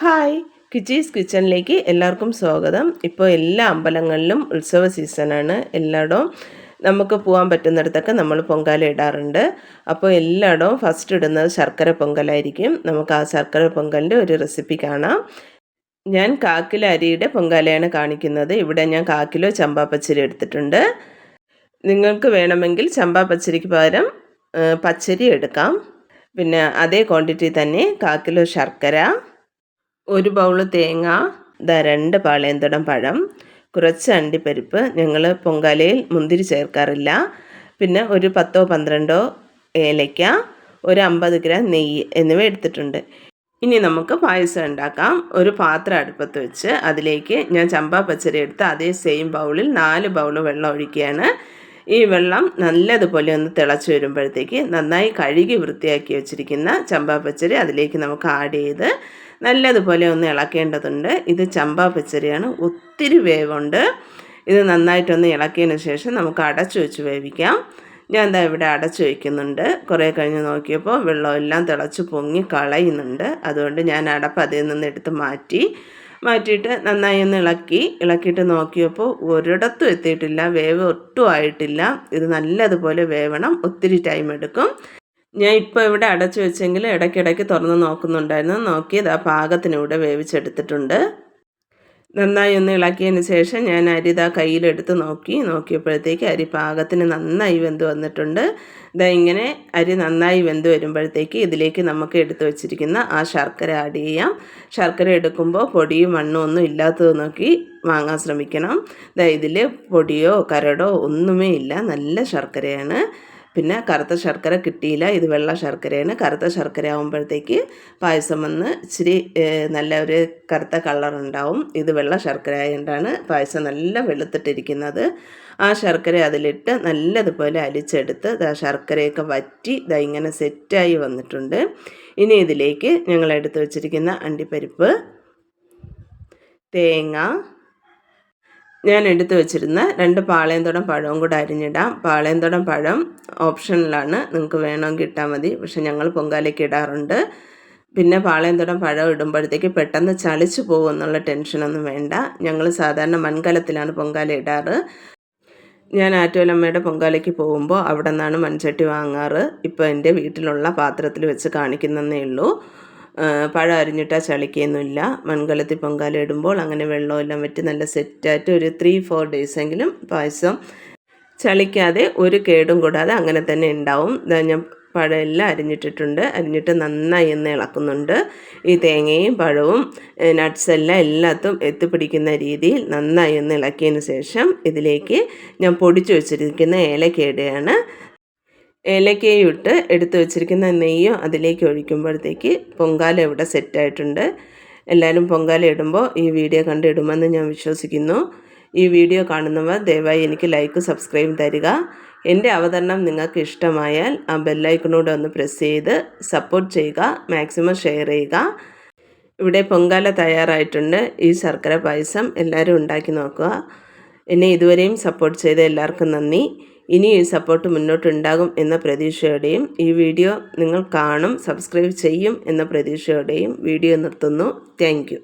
Hi. കിച്ചീസ് കിച്ചണിലേക്ക് എല്ലാവർക്കും സ്വാഗതം. ഇപ്പോൾ എല്ലാ അമ്പലങ്ങളിലും ഉത്സവ സീസണാണ്. എല്ലായിടവും നമുക്ക് പോകാൻ പറ്റുന്നിടത്തൊക്കെ നമ്മൾ പൊങ്കാല ഇടാറുണ്ട്. അപ്പോൾ എല്ലായിടവും ഫസ്റ്റ് ഇടുന്നത് ശർക്കര പൊങ്കലായിരിക്കും. നമുക്ക് ആ ശർക്കര പൊങ്കലിന്റെ ഒരു റെസിപ്പി കാണാം. ഞാൻ കാക്കില അരിയുടെ പൊങ്കാലയാണ് കാണിക്കുന്നത്. ഇവിടെ ഞാൻ കാക്കിലോ ചമ്പാ പച്ചരി എടുത്തിട്ടുണ്ട്. നിങ്ങൾക്ക് വേണമെങ്കിൽ ചമ്പാ പച്ചരിക്ക് പകരം പച്ചരി എടുക്കാം. പിന്നെ അതേ ക്വാണ്ടിറ്റി തന്നെ കാക്കിലോ ശർക്കര ഒരു ബൗൾ തേങ്ങ ഇതാ രണ്ട് പാളയന്തടം പഴം കുറച്ച് അണ്ടിപ്പരിപ്പ് ഞങ്ങൾ പൊങ്കാലയിൽ മുന്തിരി ചേർക്കാറില്ല. പിന്നെ ഒരു പത്തോ പന്ത്രണ്ടോ ഏലയ്ക്ക ഒരു അമ്പത് ഗ്രാം നെയ്യ് എന്നിവ എടുത്തിട്ടുണ്ട്. ഇനി നമുക്ക് പായസം ഉണ്ടാക്കാം. ഒരു പാത്രം അടുപ്പത്ത് വെച്ച് അതിലേക്ക് ഞാൻ ചമ്പാ പച്ചരി എടുത്ത് അതേ സെയിം ബൗളിൽ നാല് ബൗൾ വെള്ളം ഒഴിക്കുകയാണ്. ഈ വെള്ളം നല്ലതുപോലെ ഒന്ന് തിളച്ച് വരുമ്പോഴത്തേക്ക് നന്നായി കഴുകി വൃത്തിയാക്കി വെച്ചിരിക്കുന്ന ചമ്പാ പച്ചരി അതിലേക്ക് നമുക്ക് ആഡ് ചെയ്ത് നല്ലതുപോലെ ഒന്ന് ഇളക്കേണ്ടതുണ്ട്. ഇത് ചമ്പാ പച്ചരിയാണ്. ഒത്തിരി വേവുണ്ട്. ഇത് നന്നായിട്ടൊന്ന് ഇളക്കിയതിന് ശേഷം നമുക്ക് അടച്ചു വെച്ച് വേവിക്കാം. ഞാൻ എന്താ ഇവിടെ അടച്ചു വയ്ക്കുന്നുണ്ട് കുറേ കഴിഞ്ഞ് നോക്കിയപ്പോൾ വെള്ളമെല്ലാം തിളച്ച് പൊങ്ങി കളയുന്നുണ്ട്. അതുകൊണ്ട് ഞാൻ അടപ്പ് അതിൽ നിന്ന് എടുത്ത് മാറ്റി മാറ്റിയിട്ട് നന്നായി ഒന്ന് ഇളക്കി. ഇളക്കിയിട്ട് നോക്കിയപ്പോൾ ഒരിടത്തും എത്തിയിട്ടില്ല. വേവ് ഒട്ടും ആയിട്ടില്ല. ഇത് നല്ലതുപോലെ വേവണം. ഒത്തിരി ടൈം എടുക്കും. ഞാൻ ഇപ്പോൾ ഇവിടെ അടച്ചു വെച്ചെങ്കിൽ ഇടയ്ക്കിടയ്ക്ക് തുറന്ന് നോക്കുന്നുണ്ടായിരുന്നു. നോക്കിയത് ആ പാകത്തിനിവിടെ വേവിച്ചെടുത്തിട്ടുണ്ട്. നന്നായി ഒന്ന് ഇളക്കിയതിന് ശേഷം ഞാൻ അരി ഇതാ കയ്യിലെടുത്ത് നോക്കി. നോക്കിയപ്പോഴത്തേക്ക് അരി പാകത്തിന് നന്നായി വെന്ത് വന്നിട്ടുണ്ട്. ഇതാ ഇങ്ങനെ അരി നന്നായി വെന്ത് വരുമ്പോഴത്തേക്ക് ഇതിലേക്ക് നമുക്ക് എടുത്തു വച്ചിരിക്കുന്ന ആ ശർക്കര ആഡ് ചെയ്യാം. ശർക്കര എടുക്കുമ്പോൾ പൊടിയും മണ്ണും ഒന്നും ഇല്ലാത്തത് നോക്കി വാങ്ങാൻ ശ്രമിക്കണം. ഇതാ ഇതിൽ പൊടിയോ കരടോ ഒന്നുമേ ഇല്ല. നല്ല ശർക്കരയാണ്. പിന്നെ കറുത്ത ശർക്കര കിട്ടിയില്ല. ഇത് വെള്ള ശർക്കരയാണ്. കറുത്ത ശർക്കര ആകുമ്പോഴത്തേക്ക് പായസം വന്ന് ഇച്ചിരി നല്ല ഒരു കറുത്ത കളർ ഉണ്ടാവും. ഇത് വെള്ള ശർക്കര ആയതുകൊണ്ടാണ് പായസം നല്ല വെളുത്തിട്ടിരിക്കുന്നത്. ആ ശർക്കര അതിലിട്ട് നല്ലതുപോലെ അലിച്ചെടുത്ത് ശർക്കരയൊക്കെ വറ്റി ഇതാ ഇങ്ങനെ സെറ്റായി വന്നിട്ടുണ്ട്. ഇനി ഇതിലേക്ക് ഞങ്ങൾ എടുത്തു വച്ചിരിക്കുന്ന അണ്ടിപ്പരിപ്പ് തേങ്ങ ഞാൻ എടുത്തു വെച്ചിരുന്ന രണ്ട് പാളയന്തോടം പഴവും കൂടെ അരിഞ്ഞിടാം. പാളയന്തോടം പഴം ഓപ്ഷനിലാണ്. നിങ്ങൾക്ക് വേണമെങ്കിൽ ഇട്ടാൽ മതി. പക്ഷെ ഞങ്ങൾ പൊങ്കാലയ്ക്ക് ഇടാറുണ്ട്. പിന്നെ പാളയന്തോടം പഴം ഇടുമ്പോഴത്തേക്ക് പെട്ടെന്ന് ചളിച്ചു പോകും എന്നുള്ള ടെൻഷനൊന്നും വേണ്ട. ഞങ്ങൾ സാധാരണ മൺകലത്തിലാണ് പൊങ്കാല ഇടാറ്. ഞാൻ ആറ്റോലമ്മയുടെ പൊങ്കാലയ്ക്ക് പോകുമ്പോൾ അവിടെ നിന്നാണ് മൺചട്ടി വാങ്ങാറ്. ഇപ്പോൾ എന്റെ വീട്ടിലുള്ള പാത്രത്തിൽ വെച്ച് കാണിക്കുന്നതേ ഉള്ളൂ. പഴം അരിഞ്ഞിട്ടാൽ ചളിക്കൊന്നുമില്ല. മൺകലത്തിൽ പൊങ്കാല ഇടുമ്പോൾ അങ്ങനെ വെള്ളമെല്ലാം വെറ്റി നല്ല സെറ്റായിട്ട് ഒരു ത്രീ ഫോർ ഡേയ്സെങ്കിലും പായസം ചളിക്കാതെ ഒരു കേടും കൂടാതെ അങ്ങനെ തന്നെ ഉണ്ടാവും. ഞാൻ പഴമെല്ലാം അരിഞ്ഞിട്ടിട്ടുണ്ട്. അരിഞ്ഞിട്ട് നന്നായി ഒന്ന് ഇളക്കുന്നുണ്ട്. ഈ തേങ്ങയും പഴവും നട്ട്സെല്ലാം എല്ലാത്തും എത്തിപ്പിടിക്കുന്ന രീതിയിൽ നന്നായി ഒന്ന് ഇളക്കിയതിന് ശേഷം ഇതിലേക്ക് ഞാൻ പൊടിച്ചു വെച്ചിരിക്കുന്ന ഏലക്കയുടെയാണ് ഏലക്കയും ഇട്ട് എടുത്ത് വെച്ചിരിക്കുന്ന നെയ്യും അതിലേക്ക് ഒഴിക്കുമ്പോഴത്തേക്ക് പൊങ്കാല ഇവിടെ സെറ്റായിട്ടുണ്ട്. എല്ലാവരും പൊങ്കാല ഇടുമ്പോൾ ഈ വീഡിയോ കണ്ടിടുമെന്ന് ഞാൻ വിശ്വസിക്കുന്നു. ഈ വീഡിയോ കാണുന്നവർ ദയവായി എനിക്ക് ലൈക്ക് സബ്സ്ക്രൈബ് തരിക. എന്റെ അവതരണം നിങ്ങൾക്ക് ഇഷ്ടമായാൽ ആ ബെല്ലൈക്കണോട് ഒന്ന് പ്രസ് ചെയ്ത് സപ്പോർട്ട് ചെയ്യുക മാക്സിമം ഷെയർ ചെയ്യുക. ഇവിടെ പൊങ്കാല തയ്യാറായിട്ടുണ്ട്. ഈ ശർക്കര പായസം എല്ലാവരും ഉണ്ടാക്കി നോക്കുക. എന്നെ ഇതുവരെയും സപ്പോർട്ട് ചെയ്ത എല്ലാവർക്കും നന്ദി. ഇനി ഈ സപ്പോർട്ട് മുന്നോട്ടുണ്ടാകും എന്ന പ്രതീക്ഷയോടെയും ഈ വീഡിയോ നിങ്ങൾ കാണും സബ്സ്ക്രൈബ് ചെയ്യും എന്ന പ്രതീക്ഷയോടെയും വീഡിയോ നിർത്തുന്നു. താങ്ക്